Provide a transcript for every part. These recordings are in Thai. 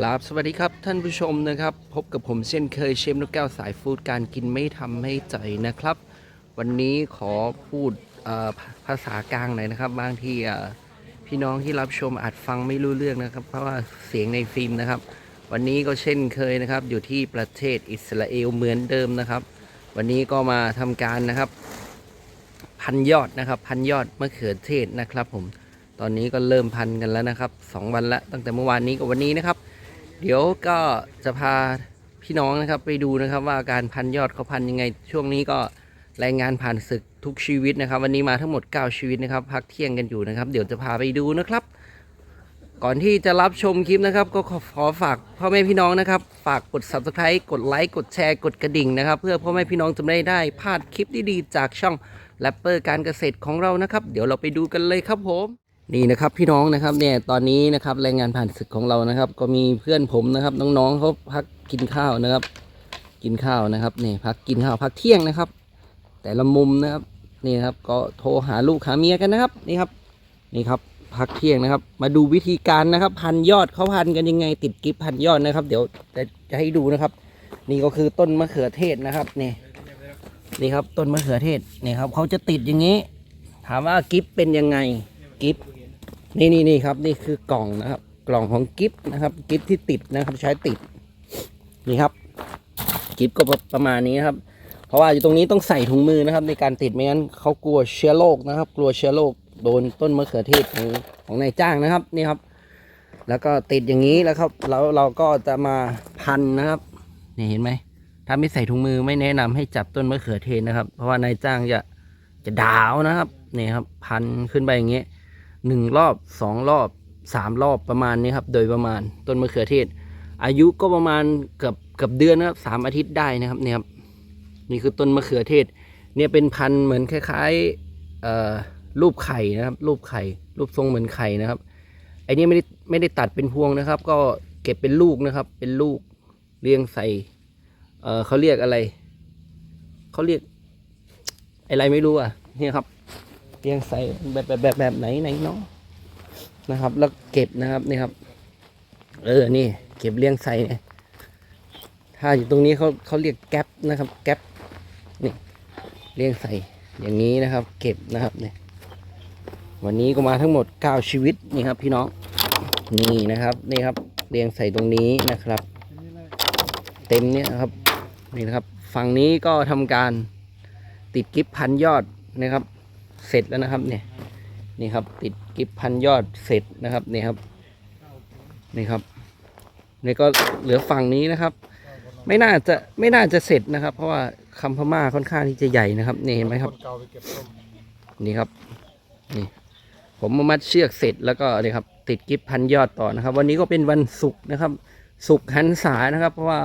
กราบสวัสดีครับท่านผู้ชมนะครับ พบกับผมเช่นเคยเชฟนกแก้วสายฟู้ดการกินไม่ทำให้ใจนะครับ วันนี้ขอพูดภาษากลางหน่อยนะครับ บางที่พี่น้องที่รับชมอาจฟังไม่รู้เรื่องนะครับ เพราะว่าเสียงในฟิล์มนะครับ วันนี้ก็เช่นเคยนะครับ อยู่ที่ประเทศอิสราเอลเหมือนเดิมนะครับ วันนี้ก็มาทำการนะครับ พันยอดนะครับ พันยอดมะเขือเทศนะครับ ผมตอนนี้ก็เริ่มพันกันแล้วนะครับสองวันละตั้งแต่เมื่อวานนี้กับวันนี้นะครับ เดี๋ยวก็จะพาพี่น้องนะครับไปดูนะครับว่าการพันยอดเขาพันยังไง ช่วงนี้ก็รายงานผ่านศึกทุกชีวิตนะครับ วันนี้มาทั้งหมด 9 ชีวิตนะครับ พักเที่ยงกันอยู่นะครับ เดี๋ยวจะพาไปดูนะครับ ก่อนที่จะรับชมคลิปนะครับ ก็ขอขอฝากพ่อแม่พี่น้องนะครับ ฝากกด subscribe กดไลค์กดแชร์กดกระดิ่งนะครับ เพื่อพ่อแม่พี่น้องจะไม่ได้พลาดคลิปดีๆจากช่องแรปเปอร์การเกษตรของเรานะครับ เดี๋ยวเราไปดูกันเลยครับผม นี่นะครับพี่น้องนะครับเนี่ยตอนนี้นะครับแรงงานผ่านศึกของเรานะครับ ก็มีเพื่อนผมนะครับ น้องๆเขาพักกินข้าวนะครับ กินข้าวนะครับนี่พักกินข้าวพักเที่ยงนะครับ แต่ละมุมนะครับนี่นครับก็โทรหาลูกหาเมียกันนะครับนี่ครับนี่ครับพักเที่ยงนะครับ มาดูวิธีการนะครับ พันยอดเขาพันกันยังไง ติดกิฟพันยอดนะครับ เดี๋ยวจะจะให้ดูนะครับ นี่ก็คือต้นมะเขือเทศนะครับนี่นี่ครับต้นมะเขือเทศนี่ครับเขาจะติดอย่างนี้ ถามว่ากิฟเป็นยังไงกิฟ นี่นี่นี่ครับนี่คือกล่องนะครับ กล่องของกิฟต์นะครับ กิฟต์ที่ติดนะครับใช้ติดนี่ครับ กิฟต์ก็ประมาณนี้ครับ เพราะว่าอยู่ตรงนี้ต้องใส่ถุงมือนะครับ ในการติดไม่งั้นเขากลัวเชื้อโรคนะครับ กลัวเชื้อโรคโดนต้นมะเขือเทศของของนายจ้างนะครับนี่ครับ แล้วก็ติดอย่างนี้แล้วครับแล้วเราก็จะมาพันนะครับนี่เห็นไหมถ้าไม่ใส่ถุงมือไม่แนะนำให้จับต้นมะเขือเทศนะครับ เพราะว่านายจ้างจะจะดาวนะครับนี่ครับ พันขึ้นไปอย่างเงี้ย หนึ่งรอบสองรอบสามรอบประมาณนี้ครับ โดยประมาณต้นมะเขือเทศ อายุก็ประมาณเกือบเกือบเดือนนะครับสามอาทิตย์ได้นะครับเนี่ยครับนี่คือต้นมะเขือเทศ เนี่ยเป็นพันธุ์เหมือนคล้ายๆรูปไข่นะครับ รูปไข่ รูปทรงเหมือนไข่นะครับไอ้นี่ไม่ได้ไม่ได้ตัดเป็นพวงนะครับ ก็เก็บเป็นลูกนะครับ เป็นลูกเรียงใส่เเขาเรียกอะไร เขาเรียกอะไรไม่รู้อะ เนี่ยครับ เรียงใส่แบบแบบแบบแบบไหนไหนเนาะนะครับ แล้วเก็บนะครับนี่ครับ เออนี่ เก็บเรียงใส่เนี่ยถ้าอยู่ตรงนี้เขาเขาเรียกแก๊ปนะครับ แก๊ปนี่เรียงใส่อย่างนี้นะครับ เก็บนะครับเนี่ยวันนี้ก็มาทั้งหมด 9 ชีวิตนี่ครับ พี่น้องนี่นะครับนี่ครับ เรียงใส่ตรงนี้นะครับ เต็มเนี่ยครับนี่นะครับ ฝั่งนี้ก็ทำการติดกิฟพันยอดนะครับ เสร็จแล้วนะครับเนี่ยนี่ครับติดกิฟพันยอดเสร็จนะครับนี่ครับนี่ครับนี่ก็เหลือฝั่งนี้นะครับ ไม่น่าจะไม่น่าจะเสร็จนะครับ เพราะว่าคำพม่าค่อนข้างที่จะใหญ่นะครับนี่เห็นไหมครับนี่ครับนี่ผมมามัดเชือกเสร็จแล้วก็นี่ครับ ติดกิฟพันยอดต่อนะครับ วันนี้ก็เป็นวันศุกร์นะครับศุกร์หันษานะครับ เพราะว่า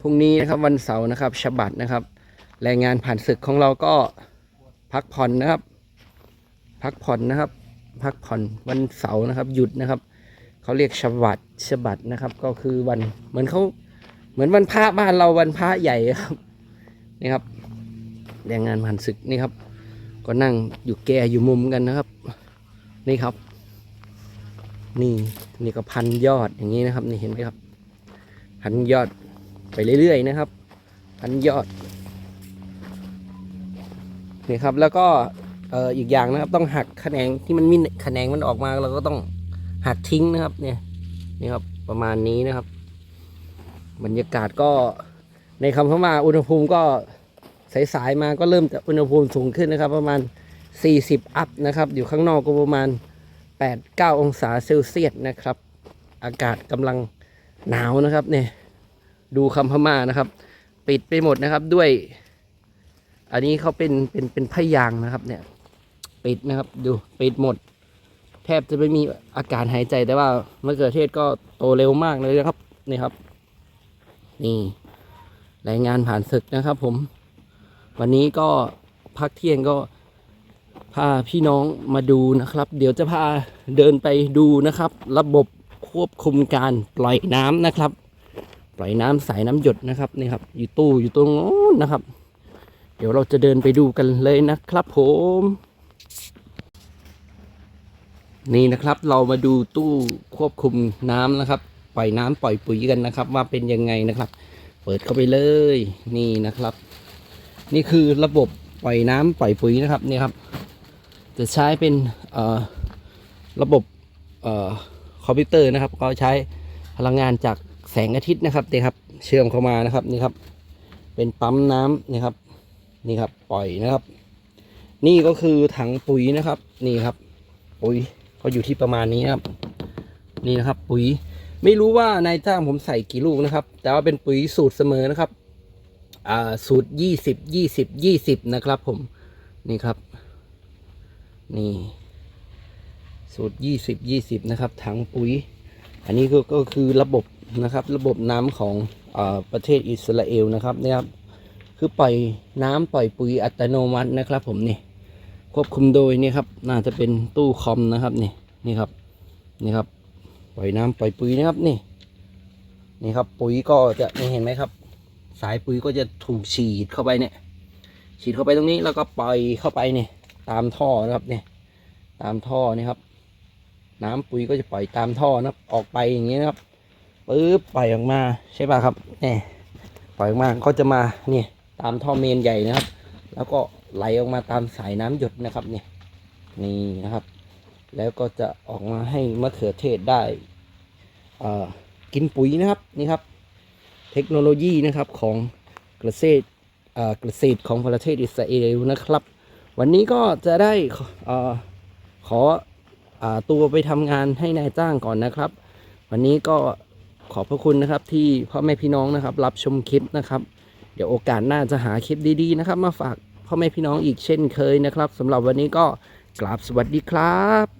พรุ่งนี้นะครับวันเสาร์นะครับฉบับนะครับแรงงานผ่านศึกของเราก็พักผ่อนนะครับ พักผ่อนนะครับ พักผ่อนวันเสาร์นะครับ หยุดนะครับเขาเรียกฉบับฉบับนะครับ ก็คือวันเหมือนเขาเหมือนวันพระบ้านเราวันพระใหญ่ครับนี่ครับแรงงานผ่านศึกนี่ครับ ก็นั่งอยู่แก่อยู่มุมกันนะครับ นี่ครับ นี่นี่ก็พันยอดอย่างนี้นะครับ นี่เห็นไหมครับ พันยอดไปเรื่อยๆนะครับ พันยอดนี่ครับแล้วก็ อ่ออีกอย่างนะครับ ต้องหักแขนงที่มันมีแขนงมันออกมาเราก็ต้องหักทิ้งนะครับ เนี่ยนี่ครับประมาณนี้นะครับ บรรยากาศก็ในคำพม่าอุณหภูมิก็สายๆมาก็เริ่มจะอุณหภูมิสูงขึ้นนะครับ ประมาณ 40 อัพนะครับ อยู่ข้างนอกก็ประมาณ 8-9 องศาเซลเซียสนะครับ อากาศกำลังหนาวนะครับเนี่ยดูคำพม่านะครับ ปิดไปหมดนะครับด้วย อันนี้เขาเป็นเป็นเป็นพยางนะครับเนี่ย ปิดนะครับ ดูปิดหมด แทบจะไม่มีอากาศหายใจแต่ว่ามะเขือเทศก็โตเร็วมากเลยนะครับนี่ครับ นี่รายงานผ่านศึกนะครับ ผม วันนี้ก็พักเที่ยงก็พาพี่น้องมาดูนะครับ เดี๋ยวจะพาเดินไปดูนะครับ ระบบควบคุมการปล่อยน้ำนะครับ ปล่อยน้ำสายน้ำหยดนะครับนี่ครับ อยู่ตู้อยู่ตรงโน้นนะครับ เดี๋ยวเราจะเดินไปดูกันเลยนะครับ ผม นี่นะครับเรามาดูตู้ควบคุมน้ำนะครับ ปล่อยน้ำปล่อยปุ๋ยกันนะครับ ว่าเป็นยังไงนะครับ เปิดเข้าไปเลยนี่นะครับ นี่คือระบบปล่อยน้ำปล่อยปุ๋ยนะครับนี่ครับ จะใช้เป็นระบบคอมพิวเตอร์นะครับ ก็ใช้พลังงานจากแสงอาทิตย์นะครับนี่ครับ เชื่อมเข้ามานะครับนี่ครับ เป็นปั๊มน้ำนี่ครับนี่ครับปล่อยนะครับ นี่ก็คือถังปุ๋ยนะครับ นี่ครับปุ๋ย ก็อยู่ที่ประมาณนี้ครับ นี่นะครับ ปุ๋ย ไม่รู้ว่านายจ้างผมใส่กี่ลูกนะครับ แต่ว่าเป็นปุ๋ยสูตรเสมอนะครับอ่าสูตรยี่สิบยี่สิบยี่สิบนะครับ ผมนี่ครับ นี่ สูตรยี่สิบยี่สิบนะครับถังปุ๋ย อันนี้ก็ก็คือระบบนะครับ ระบบน้ำของอาประเทศอิสราเอลนะครับนี่ยครับ คือปล่อยน้ำปล่อยปุ๋ยอัตโนมัตินะครับ ผมนี่ ควบคุมโดยนี่ครับ น่าจะเป็นตู้คอมนะครับนี่นี่ครับนี่ครับปล่อยน้ำปล่อยปุ๋ยนะครับนี่ นี่ครับปุ๋ยก็จะนี่เห็นไหมครับ สายปุ๋ยก็จะถูกฉีดเข้าไปเนี่ย ฉีดเข้าไปตรงนี้แล้วก็ปล่อยเข้าไปเนี่ยตามท่อนะครับนี่ตามท่อนี่ครับ น้ำปุ๋ยก็จะปล่อยตามท่อนะครับ ออกไปอย่างนี้นะครับปึ๊บปล่อยออกมาใช่ป่ะครับนี่ปล่อยออกมาก็จะมานี่ตามท่อเมนใหญ่นะครับ แล้วก็ ไหลออกมาตามสายน้ำหยดนะครับเนี่ยนี่นะครับ แล้วก็จะออกมาให้มะเขือเทศได้กินปุ๋ยนะครับนี่ครับ เทคโนโลยีนะครับของเกษตรเอ่อเกษตรของประเทศอิสราเอลนะครับ วันนี้ก็จะได้อขออตัวไปทำงานให้นายจ้างก่อนนะครับ วันนี้ก็ขอบพระคุณนะครับที่พ่อแม่พี่น้องนะครับ รับชมคลิปนะครับ เดี๋ยวโอกาสหน้าจะหาคลิปดีๆนะครับ มาฝาก พ่อแม่พี่น้องอีกเช่นเคยนะครับสำหรับวันนี้ก็กราบสวัสดีครับ